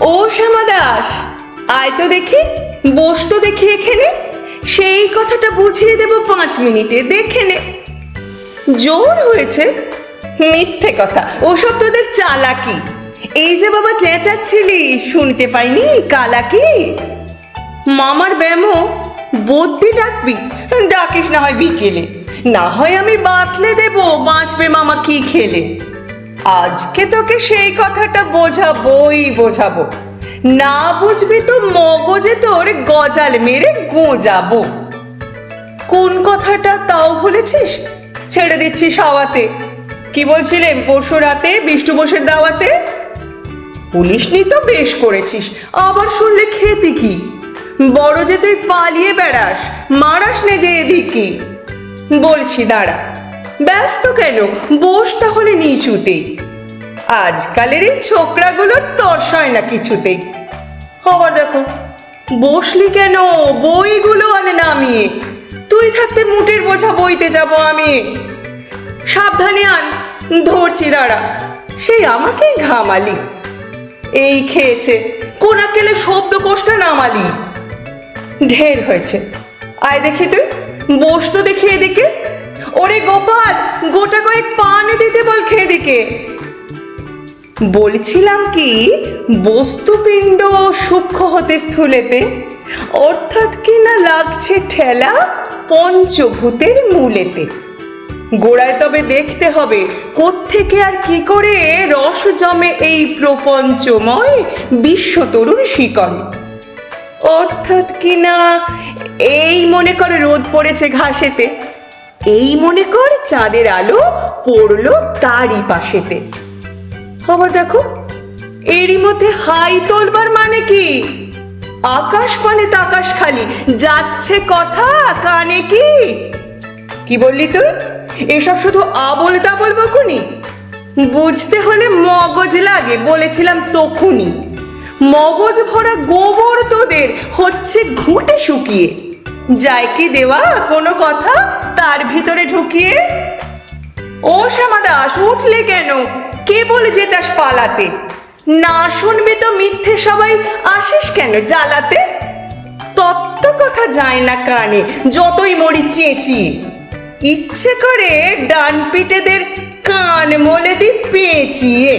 ও শ্যামা দাস, আয় তো দেখি, বস তো দেখি এখানে। সেই কথাটা বুঝিয়ে দেব পাঁচ মিনিটে, দেখে নে। জোর হয়েছে? মিথ্যে কথা, ওসব তোদের চালাকি। এই যে বাবা চেঁচাচ্ছিলি, শুনতে পাইনি, কালাকি? মামার ব্যামো, বদ্যি ডাকবি, ডাকিস না হয় বিকেলে। না হয় আমি বাতলে দেব, বাঁচবে মামা কি খেলে। আজকে তোকে সেই কথাটা বোঝাবোই বোঝাবো। না বুঝবি তো মগজে তোর গজাল মেরে গোঁজাবো। কোন কথাটা তাও ভুলেছিস? ছেড়ে দিচ্ছি সাওয়াতে কি বলছিলেন পরশু রাতে বিষ্ণু বোসের দাওয়াতে? পুলিশ নি তো বেশ করেছিস, আবার শুনলে খেতি কি? বড় যে তুই পালিয়ে বেড়াস, মারাস নে যে এদিকে। বলছি, দাঁড়া। ব্যস্ত কেন? বস তাহলে নিচুতেই আজকালের এই ছোকরাগুলো তর্স হয় না কিছুতেই আবার দেখো, বসলি কেন? বইগুলো আনে নামিয়ে তুই থাকতে মুটের বোঝা বইতে যাব আমি। সাবধানে আন, ধরছি দাঁড়া। সেই আমাকেই ঘামালি। এই খেয়েছে, কোনাকেলে শব্দ কোষটা নামালি। ঢের হয়েছে। আয় দেখি তুই, বস তো দেখি এদিকে। ওরে গোপাল, গোটা কয়েক পান দিতে বল খেয়ে দিকে বলছিলাম কি, বস্তুপিণ্ড সূক্ষ্ম হতে স্থূলেতে, অর্থাৎ কি না লাগছে ঠেলা পঞ্চভূতের মূলেতে। গোড়ায় তবে দেখতে হবে, কোত্থেকে আর কি করে রস জমে এই প্রপঞ্চময় বিশ্বতরুণ শিকল। অর্থাৎ কি না এই মনে করে রোদ পড়েছে ঘাসেতে। এই মনে কর চাঁদের আলো পড়ল তারই পাশেতে। আবার দেখো, এরই মধ্যে হাই তোলবার মানে কি? আকাশ পানে তাকাশ খালি, যাচ্ছে কথা কানে কি? কি বললি তুই? এসব শুধু আবল তাবল বকুনি? বুঝতে হলে মগজ লাগে, বলেছিলাম তখুনি। মগজ ভরা গোবর তোদের হচ্ছে ঘুঁটে শুকিয়ে। যায় কি দেওয়া কোনো কথা? তার ভিতরে ঢুকিয়ে, ও শ্যামা দাস, উঠলে কেন? কে বলে যে চাস পালাতে? না শুনবে তো মিথ্যে সবাই, আসিস কেন জ্বালাতে? তত্ত্ব কথা যায় না কানে, যতই মরি চেঁচিয়ে। ইচ্ছে করে ডান পিটেদের কান মলে দি পেঁচিয়ে।